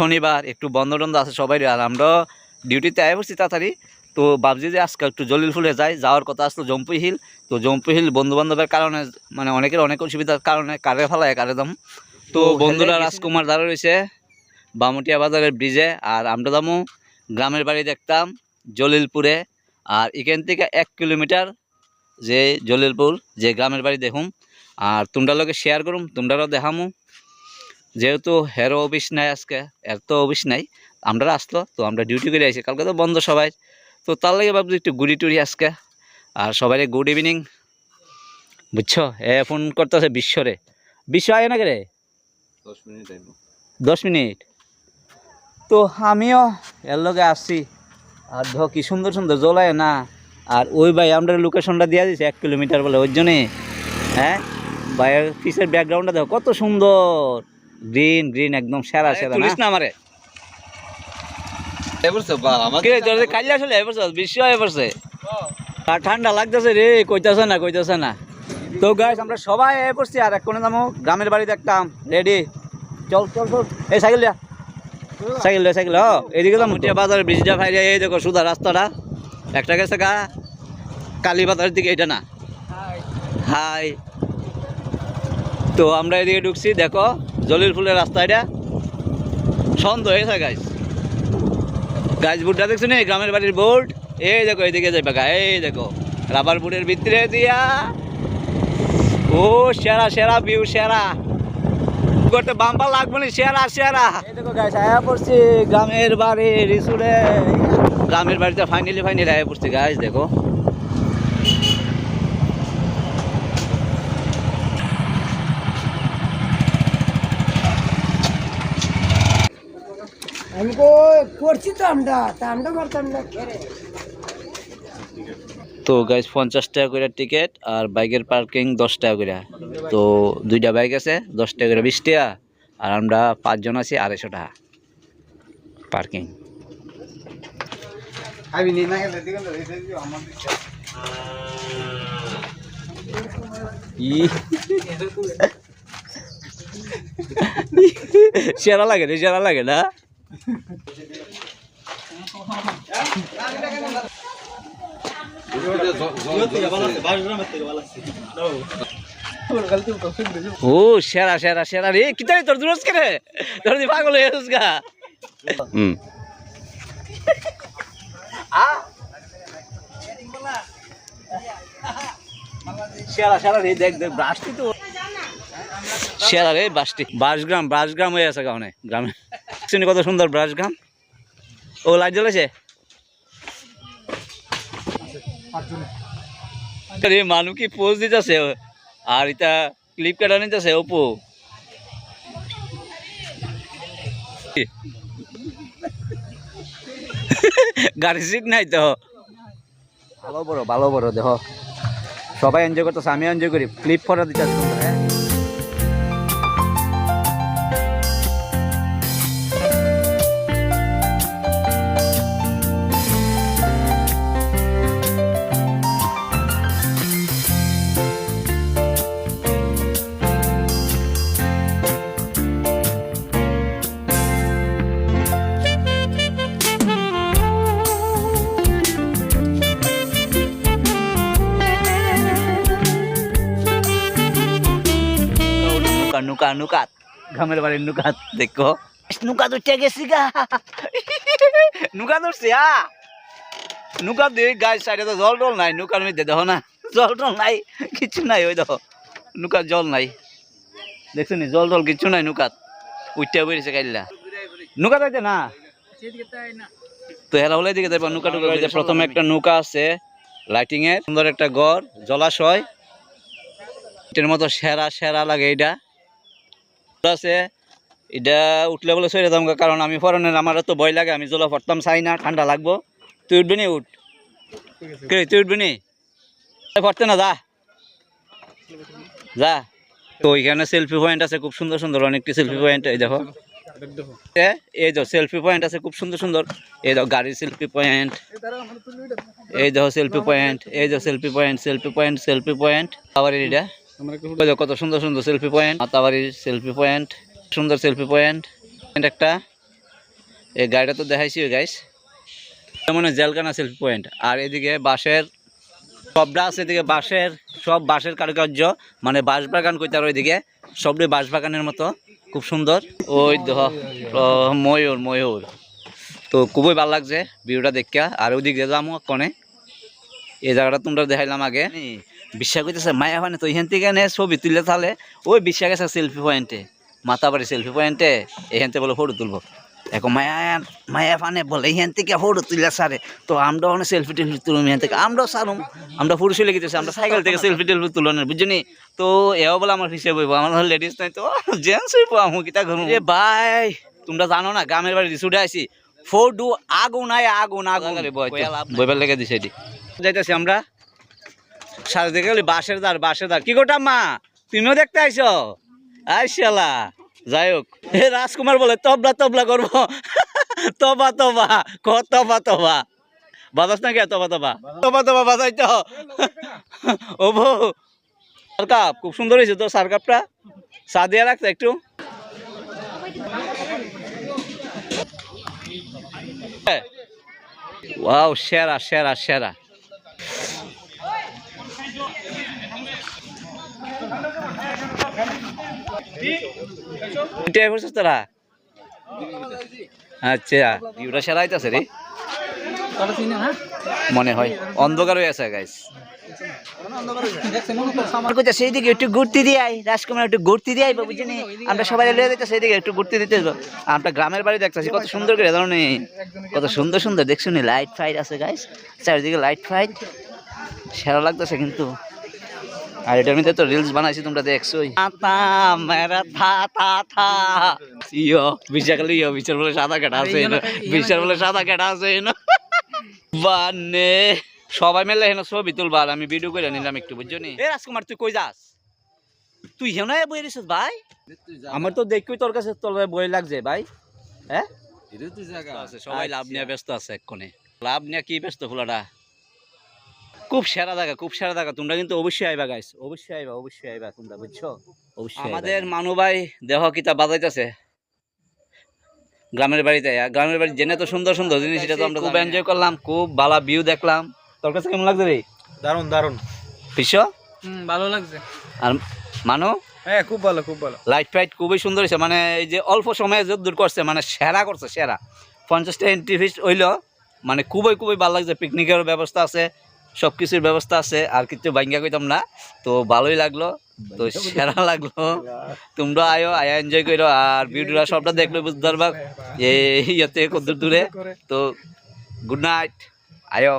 শনিবার একটু বন্ধ টন্ধ আছে সবাই আর আমরা ডিউটিতে আয় পড়ছি তাড়াতাড়ি। তো ভাবছি যে আজকে একটু জলিল ফুলে যাই যাওয়ার কথা আসলো জম্পি হিল। তো জম্পি হিল বন্ধু বান্ধবের কারণে মানে অনেকের অনেক অসুবিধার কারণে কারে ফেলায় কারে দাম। তো বন্ধুরা রাজকুমার দাঁড়া রয়েছে বামুটিয়া বাজারের ব্রিজে আর আমরা দামু গ্রামের বাড়ি দেখতাম জলিলপুরে। আর এখান থেকে এক কিলোমিটার যে জলিলপুর যে গ্রামের বাড়ি দেখুম। আর তোমরা লোকে শেয়ার করুম তোমরাও দেখামু। যেহেতু হেরো অফিস নাই আজকে এর তো অফিস নাই আমরা আসলো তো আমরা ডিউটি করে আইছি। কালকে তো বন্ধ সবাই। তো তার লাগে ভাবছি একটু গুড়ি টুরি আজকে। আর সবাই গুড ইভিনিং বুঝছ? এ ফোন করতেছে বিশ্বরে। বিশ্ব আয় না রে? দশ মিনিট দশ মিনিট? তো আমিও এর লগে আসছি। আর ধ কি সুন্দর সুন্দর জ্বলায় না। আর ওই ভাই আমরা লোকেশনটা দিয়ে দিয়েছে এক কিলোমিটার বলে ওই জন্যে। হ্যাঁ? ভাইয়ের পিসের ব্যাকগ্রাউন্ডটা দেখো কত সুন্দর। গ্রিন গ্রিন একদম সেরা সেরা তুলিস না? আমারে। এবারছে কাইলে আসলে এ বিশ্ব হয়ে আর ঠান্ডা লাগতেছে রে কইতাছে না কইতাছে না। তো গাইস আমরা সবাই এ পড়ছি আর এক কোণে যাব গ্রামের বাড়ি দেখতাম রেডি চল চল চল। এই সাইকেল লিয়া সাইকেল লিয়া সাইকেল এদিকে তো মুটিয়া বাজারের ব্রিজটা ফাইরে এই দেখো সুদা রাস্তাটা। একটা গেছে গা কালী বাজারের দিকে এটা না? হাই। তো আমরা এদিকে ঢুকছি দেখো। জলিল ফুলের রাস্তা এটা। সন্দেহ হয়েছে গাইস গাছ বুটটা দেখছ নি? গ্রামের বাড়ির বোর্ড এই দেখো এদিকে যাবে গা এই দেখো। রাবার বুটের ভিতরে দিয়া। ও সেরা সেরা ভিউ সেরা। করতে বাম্পা লাগবে না? সেরা সেরা। দেখো গাছ আয়া পড়ছি গ্রামের বাড়ি রিসুরে। গ্রামের বাড়িতে ফাইনালি ফাইনালি আয়া পড়ছি গাছ দেখো আমি কো করছি তো আমরা তা আমরা মারতাম না। তো গাইজ পঞ্চাশ টাকা করে টিকিট আর বাইকের পার্কিং দশ টাকা করে। তো দুইটা বাইক আছে দশ টাকা করে বিশ টাকা আর আমরা পাঁচজন আছি আড়াইশো টাকা পার্কিং সেরা লাগে রে সেরা লাগে না? ও সেরা সেরা সেরা রে। কিতাই তোর দুরস করে তোর দি পাগল হয়ে গেছিস গা। হুম। সেরা সেরা রে দেখ দেখ ব্রাশটি তো। সেরা রে বাসটি। বাসগ্রাম বাসগ্রাম হয়ে আছে গ্রামে। শুনি কত সুন্দর বাসগ্রাম। ও লাইট জ্বলেছে? রে মানু কি পোজ দিতেছে? আর এটা ক্লিপ কাটা নিতেছে ওপো গাড়ি সিট নাই তো। ভালো বড় ভালো বড় দেখো সবাই এনজয় করতেছে আমি এনজয় করি। ক্লিপ ফটো দিতে হ্যাঁ? নুকা নুকা। নুকাত গ্রামের বাড়ির নুকাত দেখো। নুকা উঠে গেছি গা। নুকা ধরছি হা নুকা দিয়ে গাছ সাইডে তো জল টল নাই, নুকার মধ্যে দেখো না, জল টল নাই, কিছু নাই ওই দেখো, নুকার জল নাই। দেখছ নি, জল টল কিছু নাই নুকাত উঠতে বেরিয়েছে কাইলা নুকা যাইতে না? তো হেরা হলে দিকে দেখবা নুকা টুকা প্রথমে একটা নৌকা আছে লাইটিং এর। সুন্দর একটা ঘর, জলাশয়। এটার মতো সেরা সেরা লাগে এটা আছে, এটা উঠলে বলে সরে দাম কারণ আমি ফরেনের আমার তো ভয় লাগে, আমি জলা পড়তাম, চাই না, ঠান্ডা লাগবো। তুই উঠবি নি, উঠ। কে তুই উঠবি নি? পড়তে না, যা। যা। তো ওইখানে সেলফি পয়েন্ট আছে, খুব সুন্দর সুন্দর অনেকটি সেলফি পয়েন্ট এই দেখো। এই দেখো সেলফি পয়েন্ট আছে, খুব সুন্দর সুন্দর। এই দেখো, গাড়ির সেলফি পয়েন্ট এই দেখো সেলফি পয়েন্ট এই দেখো selfie point selfie point selfie point আবার এটা কত সুন্দর সুন্দর সেলফি পয়েন্ট মাতাবাড়ির সেলফি পয়েন্ট সুন্দর সেলফি পয়েন্ট একটা, এই গাড়িটা তো দেখাইছি গাইস মানে জেলকানা সেলফি পয়েন্ট আর এদিকে বাঁশের, সবটা আছে এদিকে বাঁশের, সব বাঁশের কারুকার্য। মানে বাঁশ বাগান কইতে আর ওইদিকে, সবটাই বাঁশ বাগানের মতো। খুব সুন্দর। ওই ময়ূর ময়ূর। তো খুবই ভালো লাগছে ভিউটা দেখা আর ওইদিকে যাব কনে এই জায়গাটা তোমরা দেখাইলাম আগে। বিশ্বাস করতেছে মায়া মানে তো এখান থেকে নে ছবি তুলে তাহলে ওই বিশ্বাস গেছে সেলফি পয়েন্টে মাতাবাড়ি সেলফি পয়েন্টে এখান থেকে বলে ফটো তুলবো। এখন মায়া মায়া ফানে বলে এখান থেকে ফটো তুলে সারে তো আমরা অনেক সেলফি টেলফি তুলুম এখান থেকে। আমরাও সারুম। আমরা পুরুষ লেগেছি আমরা সাইকেল থেকে সেলফি টেলফি তুলনের বুঝলি তো এও বলে আমার হিসেবে হইব আমার লেডিস নাই তো জেন্টস হইব আমি কিতা করুম এ ভাই তোমরা জানো না গ্রামের বাড়ি রিসুটে আইছি ফোডু আগুন আয় আগুন আগুন। বইবার লেগে দিছে এটি। যাইতেছি আমরা। সাথে দেখে গেলি বাঁশের দার বাঁশের দার কি গোটা মা তুমিও দেখতে আইছো আইসালা যাই হোক হে রাজকুমার বলে তবলা তবলা করব। তবা তবা ক তবা তবা। বাজাস না কে তবা তবা? তবা তবা বাজাই তো। ও বউ সারকাপ খুব সুন্দর হয়েছে তো সারকাপটা চা দিয়ে রাখতে একটু। ওয়াও, সেরা সেরা সেরা। আচ্ছা রে। মনে হয়। অন্ধকার হয়ে আছে গাইস একটু ঘুরতে দিয়ে রাজকুমার একটু ঘুরতে দিয়ে আইবো বুঝিনি আমরা সবাই লয়ে দিতে একটু ঘুরতে দিতে আমরা গ্রামের বাড়ি দেখতেছি, কত সুন্দর করে নি? কত সুন্দর সুন্দর, দেখছ লাইট ফাইট আছে গাইস চারিদিকে লাইট ফাইট সেরা লাগতেছে কিন্তু। আর এটার মধ্যে তো রিলস বানাইছি তোমরা দেখছোই। তা মেরা থা থা থা। ইয়ো বিচার করলে ইয়ো বিচার বলে সাদা কাটা আছে বিচার বলে সাদা কাটা আছে বানে সবাই মিলে হেন ছবি তুলবা আর আমি ভিডিও করে নিলাম একটু বুঝছ নি? এ রাজকুমার তুই কই যাস? তুই হেন বই রিছিস ভাই? আমার তো দেখবই তোর কাছে তোর বই লাগছে ভাই। হ্যাঁ? সবাই লাভ নিয়ে ব্যস্ত আছে এক্ষণে লাভ নিয়ে কি ব্যস্ত ফুলাটা? খুব সেরা জায়গা খুব সেরা জায়গা। তোমরা কিন্তু অবশ্যই আইবা গাইস অবশ্যই আইবা অবশ্যই আইবা তোমরা বুঝছ? অবশ্যই আমাদের মানু ভাই দেহ কিতা বাজাইতেছে? গ্রামের বাড়িতে আর গ্রামের বাড়ি জেনে তো সুন্দর সুন্দর জিনিস এটা তো আমরা খুব এনজয় করলাম খুব ভালো ভিউ দেখলাম। তোর কাছে কেমন লাগছে রে? দারুণ দারুণ বিশ্ব হুম ভালো লাগছে। আর মানু? হ্যাঁ খুব ভালো খুব ভালো। লাইট ফাইট খুবই সুন্দর হয়েছে মানে এই যে অল্প সময়ে দূর করছে মানে সেরা করছে সেরা। পঞ্চাশটা এন্ট্রি ফিস হইল মানে খুবই খুবই ভালো লাগছে। পিকনিকের ব্যবস্থা আছে। সব কিছুর ব্যবস্থা আছে আর কিছু বাইঙ্গা কইতাম না। তো ভালোই লাগল তো সেরা লাগল। তোমরা আয়ো আয়া এনজয় করো আর ভিডিওটা সবটা দেখলে বুঝতে পারবা এই ইয়েতে কত দূরে। তো গুড নাইট আয়ো।